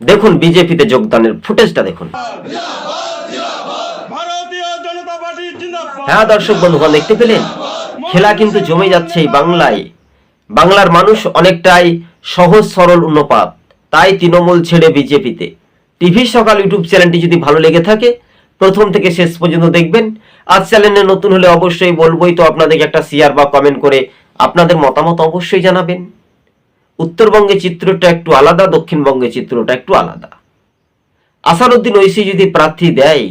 দেখুন বিজেপিতে যোগদানের ফুটেজটা দেখুন। হ্যাঁ দর্শক বন্ধুগণ দেখতে পেলেন? খেলা কিন্তু জমে যাচ্ছে এই বাংলায়। বাংলার মানুষ অনেকটাই সহজ সরল উন্নপাত। তাই তৃণমূল ছেড়ে বিজেপিতে। টিভি সকাল ইউটিউব চ্যানেলটি যদি ভালো লেগে থাকে প্রথম থেকে শেষ পর্যন্ত দেখবেন। আজ চ্যানেলে নতুন হলে অবশ্যই বলবোই তো আপনাদেরকে একটা শেয়ার বা কমেন্ট করে আপনাদের মতামত অবশ্যই জানাবেন। উত্তরবঙ্গে চিত্রটা একটু আলাদা দক্ষিণবঙ্গে চিত্রটা একটু আলাদা। আসারুদ্দিন ঐশী যদি প্রার্থী দেয়,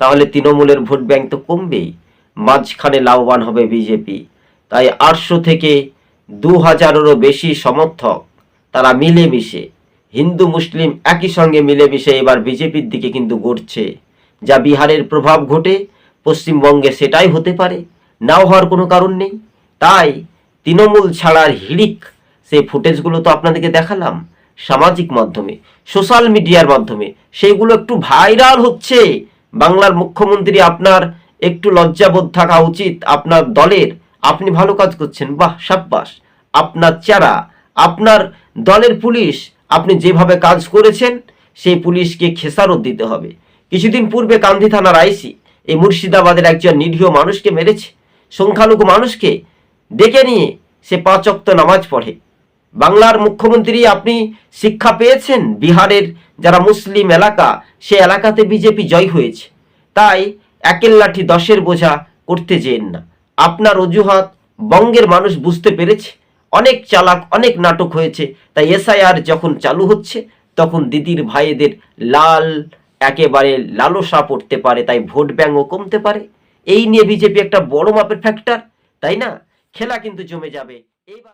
তাহলে তৃণমূলের ভোট ব্যাংক তো কমবেই। মাঝখানে লাভবান হবে বিজেপি। তাই আটশো থেকে দু হাজারেরও বেশি সমর্থক তারা মিলেমিশে, হিন্দু, মুসলিম একই সঙ্গে মিলেমিশে এবার বিজেপির দিকে কিন্তু গড়ছে। যা বিহারের প্রভাব ঘটে, পশ্চিমবঙ্গে সেটাই হতে পারে, নাও হওয়ার কোনো কারণ নেই। তাই তৃণমূল ছাড়ার হিড়িক সেই ফুটেজগুলো তো আপনাদেরকে দেখালাম, সামাজিক মাধ্যমে, সোশ্যাল মিডিয়ার মাধ্যমে। সেইগুলো একটু ভাইরাল হচ্ছে। বাংলার মুখ্যমন্ত্রী আপনার একটু লজ্জাবোধ থাকা উচিত, আপনার দলের। আপনি ভালো কাজ করছেন, বাহ, সাব্বাস। আপনার চারা আপনার দলের পুলিশ, আপনি যেভাবে কাজ করেছেন, সেই পুলিশকে খেসারত দিতে হবে। কিছুদিন পূর্বে কান্দি থানার আইসি, এই মুর্শিদাবাদের একজন নিরীহ মানুষকে মেরেছে। সংখ্যালঘু মানুষকে ডেকে নিয়ে সে পাঁচ অক্ত নামাজ পড়ে। বাংলার মুখ্যমন্ত্রী আপনি শিক্ষা পেয়েছেন? বিহারের যারা মুসলিম এলাকা, সে এলাকাতে বিজেপি জয় হয়েছে। তাই একের লাঠি দশের বোঝা করতে যেন না। আপনার অজুহাত বঙ্গের মানুষ বুঝতে পেরেছে। অনেক চালাক, অনেক নাটক হয়েছে। তাই এসআইআর যখন চালু হচ্ছে, তখন দিদির ভাইদের লাল, একেবারে লালসা পড়তে পারে। তাই ভোট ব্যাঙ্কও কমতে পারে। এই নিয়ে বিজেপি একটা বড় মাপের ফ্যাক্টর তাই না? খেলা কিন্তু জমে যাবে। এইবার